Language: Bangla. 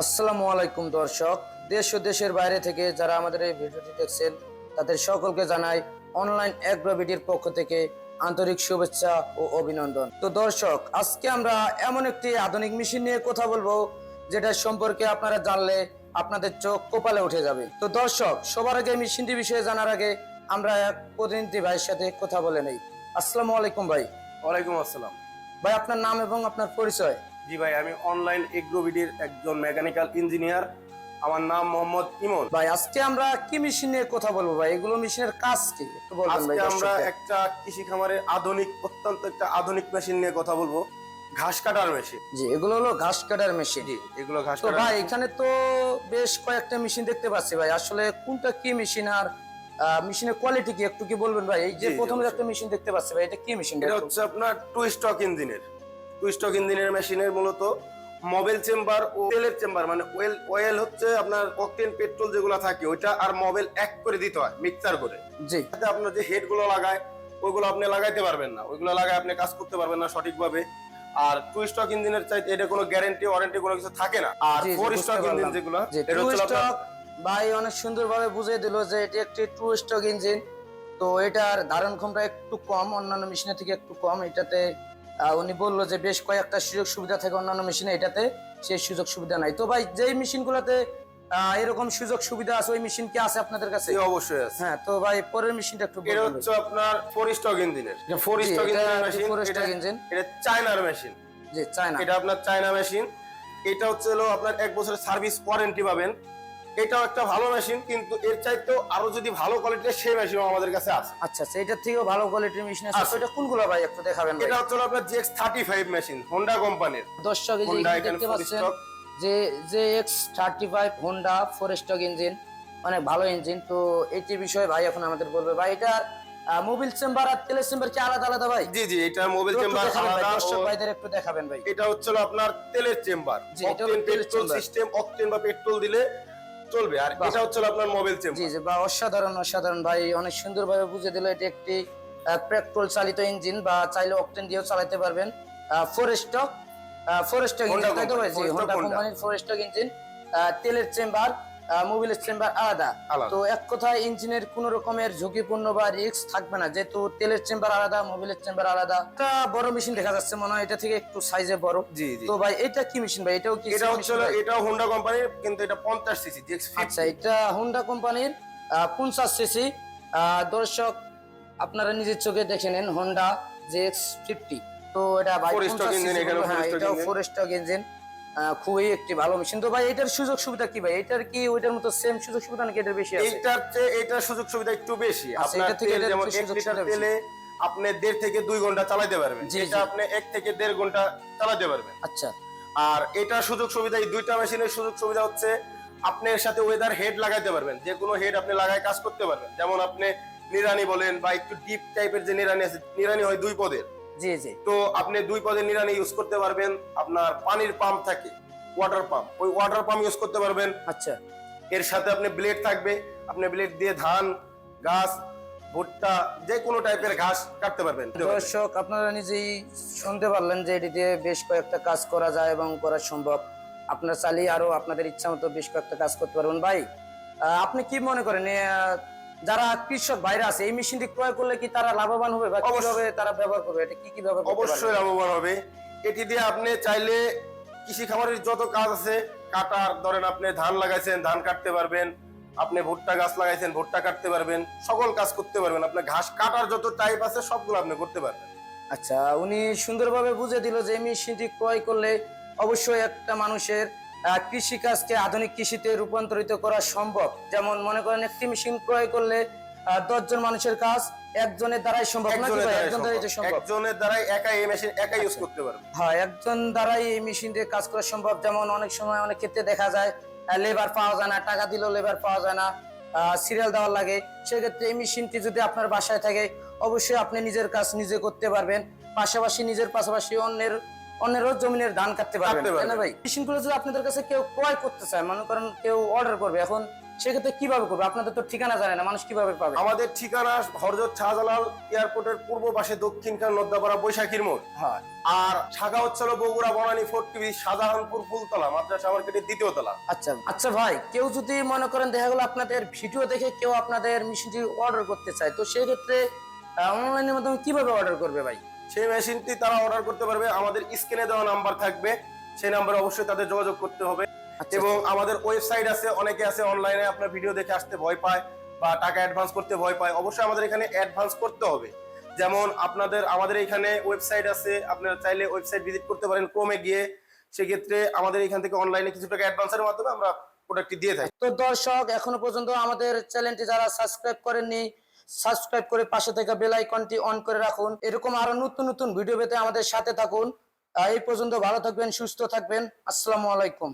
আসসালামু আলাইকুম দর্শক। দেশ ও দেশের বাইরে থেকে যারা আমাদের এই ভিডিওটি দেখছেন তাদের সকলকে জানাই অনলাইন অ্যাগ্রোবিডির পক্ষ থেকে আন্তরিক শুভেচ্ছা ও অভিনন্দন। তো দর্শক আজকে আমরা এমন একটি আধুনিক মেশিন নিয়ে কথা বলব যেটা সম্পর্কে আপনারা জানলে আপনাদের চোখ কপালে উঠে যাবে। তো দর্শক সবার আগে মেশিনটি বিষয়ে জানার আগে আমরা এক প্রতিনিধি ভাইয়ের সাথে কথা বলে নেই। আসসালামু আলাইকুম ভাই। ওয়ালাইকুম আসসালাম। ভাই আপনার নাম এবং আপনার পরিচয়? জি ভাই আমি অনলাইন এগ্রোবিডির একজন মেকানিক্যাল ইঞ্জিনিয়ার আমার নাম মোহাম্মদ ইমন। ভাই আজকে আমরা কি মেশিন নিয়ে কথা বলব ভাই? এগুলো মেশিনের কাজ কি? একটু বলবেন ভাই আজকে আমরা একটা কৃষি খামারের আধুনিক অত্যন্ত একটা আধুনিক মেশিন নিয়ে কথা বলব। ঘাস কাটার মেশিন জি এগুলো হলো ঘাস কাটার মেশিন জি এগুলো ঘাস তো ভাই এখানে তো বেশ কয়েকটা মেশিন দেখতে পাচ্ছি ভাই। আসলে কোনটা কি মেশিন আর মেশিনের কোয়ালিটি কি? একটু কি বলবেন ভাই? এই যে প্রথমে একটা মেশিন দেখতে পাচ্ছি ভাই এটা কি মেশিন এটা হচ্ছে আপনার টু স্টক ইঞ্জিনের স্টক ইঞ্জিনের মেশিনের মূলত মোবাইল চেম্বার ও তেলের চেম্বার মানে ওয়েল অয়েল হচ্ছে আপনার অকটেন পেট্রোল যেগুলো থাকে ওইটা আর মোবাইল এক করে দিতে হয় মিক্সচার করে। জি। সাথে আপনার যে হেডগুলো লাগায় ওইগুলো আপনি লাগাইতে পারবেন না। ওইগুলো লাগায় আপনি কাজ করতে পারবেন না সঠিকভাবে। আর টু স্টক ইঞ্জিনের চাইতে এটা কোনো গ্যারান্টি ওয়ারেন্টি কোনো কিছু থাকে না। আর ফোর স্টক ইঞ্জিন যেগুলো এটা হচ্ছে ভাই অনেক সুন্দরভাবে বুঝিয়ে দিল যে এটি একটি টু স্টক ইঞ্জিন। তো এটার ধারণ ক্ষমতা একটু কম অন্যান্য মেশিনের থেকে একটু কম এটাতে উনি বলল যে বেশ কয়েকটা সুযোগ সুবিধা থাকে অন্যান্য মেশিনে এটাতে সেই সুযোগ সুবিধা নাই। তো ভাই যেই মেশিনগুলোতে এরকম সুযোগ সুবিধা আছে ওই মেশিন কি আছে আপনাদের কাছে? অবশ্যই আছে। হ্যাঁ তো ভাই পরের মেশিনটা একটু এটা হচ্ছে আপনার ফোর স্টক ইঞ্জিনের ফোর স্টক ইঞ্জিনের মেশিন? four stroke engine। এটা চায়নার মেশিন। জি চায়না। এটা আপনার চায়না মেশিন। এটা হচ্ছে হলো আপনার এক বছরের সার্ভিস ওয়ারেন্টি পাবেন। এটাও একটা ভালো মেশিন কিন্তু এর চাইতেও আরও যদি ভালো কোয়ালিটির সেই মেশিনও আমাদের কাছে আছে। আচ্ছা আচ্ছা এটার থেকেও ভালো কোয়ালিটির মেশিন আছে। এটা কোনগুলো ভাই একটু দেখাবেন এটা হচ্ছে আপনার GX thirty five machine Honda কোম্পানির দর্শক দেখতে পাচ্ছেন যে যে X thirty five Honda four stroke engine অনেক ভালো ইঞ্জিন তো এটি বিষয়ে ভাই এখন আমাদের বলবে। ভাই এটা মোবিল চেম্বার আর তেলের চেম্বার কি আলাদা আলাদা ভাই? জি জি এটা মোবাইল চেম্বার আলাদা দর্শক ভাইদের একটু দেখাবেন ভাই। এটা হচ্ছে আপনার তেলের chamber octane petrol system octane বা পেট্রোল দিলে চলবে। আর এটা হচ্ছে আপনার মোবাইল চেম্বার জি বা অসাধারণ অসাধারণ ভাই। অনেক সুন্দরভাবে বুঝে দিল। এটি একটি পেট্রোল চালিত ইঞ্জিন বা চাইলে অকটেন দিয়েও চালাতে পারবেন। Four stroke stroke four stroke engine তাই তো ভাই? জি হোন্ডা কোম্পানির ফরেস্টক ইঞ্জিন তেলের চেম্বার মোবিলের চেম্বার আলাদা। তো এক কথায় ইঞ্জিনের কোন রকমের ঝুঁকিপূর্ণ বা রিস্ক থাকবে না। যেহেতু তেলের চেম্বার আলাদা মোবিলের চেম্বার আলাদা। একটা বড় মেশিন দেখা যাচ্ছে মনে হয় এটা থেকে একটু সাইজে বড়। জি তো ভাই এটা কি মেশিন ভাই? এটাও কি এটা হচ্ছে? এটাও হোন্ডা কোম্পানির কিন্তু এটা পঞ্চাশ সিসি আচ্ছা এটা হোন্ডা কোম্পানির পঞ্চাশ সিসি দর্শক আপনারা নিজের চোখে দেখে নেন হোন্ডা জে এক্স ফিফটি তো এটা ভাই 50। ফোর স্টক ইঞ্জিন খুবই একটি ভালো মেশিন তো ভাই এটার সুযোগ সুবিধা কি ভাই? এটার কি ওইটার মতো সেম সুযোগ সুবিধা নাকি এটার বেশি আছে? এইটার চেয়ে এটার সুযোগ সুবিধা একটু বেশি। আচ্ছা, আপনার থেকে তেল এটার যেমন একটু এক সুযোগ লিটার তেলে আপনি দেড় থেকে দুই ঘণ্টা চালাতে পারবেন। এটা আপনি এক থেকে দেড় ঘণ্টা চালাতে পারবেন। আচ্ছা। আর এটার সুযোগ সুবিধা এই দুইটা মেশিনের সুযোগ সুবিধা হচ্ছে আপনি এর সাথে ওয়েদার হেড লাগাইতে পারবেন। যে কোনো হেড আপনি লাগায় কাজ করতে পারবেন। যেমন আপনি নিরানি বলেন বা একটু ডিপ টাইপের যে নিরানি আছে নিরানি হয় দুই পদের। জি জি। তো আপনি দুই পদের নিরানি ইউজ করতে পারবেন। আপনার পানির পাম্প থাকে ওয়াটার পাম্প ওই ওয়াটার পাম্প ইউজ করতে পারবেন। আচ্ছা। এর সাথে আপনি ব্লেড থাকবে। আপনি ব্লেড দিয়ে ধান ঘাস ভুট্টা যে কোনো টাইপের ঘাস কাটতে পারবেন। দর্শক আপনারা নিজেই শুনতে পারলেন যে এটি দিয়ে বেশ কয়েকটা কাজ করা যায় এবং করা সম্ভব। আপনারা চালিয়ে আরও আপনাদের ইচ্ছা মতো বেশ কয়েকটা কাজ করতে পারবেন। ভাই আপনি কি মনে করেন যারা কৃষক বাইরে আছে এই মেশিনটি ক্রয় করলে কি তারা লাভবান হবে বা কীভাবে তারা ব্যবহার করবে? এটা কি কি ব্যবহার অবশ্যই লাভবান হবে। এটি দিয়ে আপনি চাইলে কৃষি খামারের যত কাজ আছে কাটার ধরেন আপনি ধান লাগাইছেন ধান কাটতে পারবেন আপনি ভুট্টা গাছ লাগাইছেন ভুট্টা কাটতে পারবেন সকল কাজ করতে পারবেন। আপনার ঘাস কাটার যত টাইপ আছে সবগুলো আপনি করতে পারবেন। আচ্ছা উনি সুন্দরভাবে বুঝে দিল যে এই মেশিনটি ক্রয় করলে অবশ্যই একটা মানুষের কৃষিকাজকে আধুনিক কৃষিতে রূপান্তরিত করা সম্ভব। যেমন মনে করেন একটি মেশিন ক্রয় করলে দশজন মানুষের কাজ একজনের দ্বারাই সম্ভব একজনের দ্বারাই একাই এই মেশিন একাই ইউজ করতে পারবে। হ্যাঁ একজন দ্বারাই এই মেশিন দিয়ে কাজ করা সম্ভব। যেমন অনেক সময় অনেক ক্ষেত্রে দেখা যায় লেবার পাওয়া যায় না টাকা দিলেও লেবার পাওয়া যায় না সিরিয়াল দেওয়ার লাগে। সেক্ষেত্রে এই মেশিনটি যদি আপনার বাসায় থাকে অবশ্যই আপনি নিজের কাজ নিজে করতে পারবেন। পাশাপাশি নিজের পাশাপাশি অন্যের অন্যেরও জমিনের ধান কাটতে পারবেন। ভাই? মেশিনগুলো যদি আপনাদের কাছে কেউ ক্রয় করতে চায় মনে করেন কেউ অর্ডার করবে এখন সেক্ষেত্রে কীভাবে করবে? আপনাদের তো ঠিকানা জানে না মানুষ কীভাবে পাবে? আমাদের ঠিকানা হরজত শাহজালাল এয়ারপোর্টের পূর্ব পাশে দক্ষিণখান নদ্যাপাড়া বৈশাখীর মোড়। হয়। আর শাখা হচ্ছে হলো বগুড়া বনানী ফোর্ট টিভি শাহজাহানপুর ফুলতলা মাদ্রাসা মার্কেটের দ্বিতীয় তলা। আচ্ছা আচ্ছা ভাই কেউ যদি মনে করেন দেখা গেলো আপনাদের ভিডিও দেখে কেউ আপনাদের মেশিনটি অর্ডার করতে চায় তো সেক্ষেত্রে অনলাইনের মাধ্যমে কীভাবে অর্ডার করবে ভাই? সেই মেশিনটি তারা অর্ডার করতে পারবে। আমাদের স্ক্রিনে দেওয়া নাম্বার থাকবে। সেই নাম্বারে অবশ্যই তাদের যোগাযোগ করতে হবে। আচ্ছা, এবং আমাদের ওয়েবসাইট আছে অনেকে আছে অনলাইনে আপনার ভিডিও দেখে আসতে ভয় পায় বা টাকা অ্যাডভান্স করতে ভয় পায়। অবশ্যই আমাদের এখানে অ্যাডভান্স করতে হবে। যেমন আপনাদের আমাদের এখানে ওয়েবসাইট আছে আপনারা চাইলে ওয়েবসাইট ভিজিট করতে পারেন ক্রমে গিয়ে। সেক্ষেত্রে আমাদের এখান থেকে অনলাইনে কিছু টাকা অ্যাডভান্সের মাধ্যমে আমরা প্রোডাক্টটি দিয়ে থাকি। তো দর্শক এখনও পর্যন্ত আমাদের চ্যানেলটি যারা সাবস্ক্রাইব করেননি সাবস্ক্রাইব করে পাশে থেকে বেল আইকনটি অন করে রাখুন। এরকম আরও নতুন নতুন ভিডিও পেতে আমাদের সাথে থাকুন। এই পর্যন্ত ভালো থাকবেন, সুস্থ থাকবেন। আসসালামু আলাইকুম।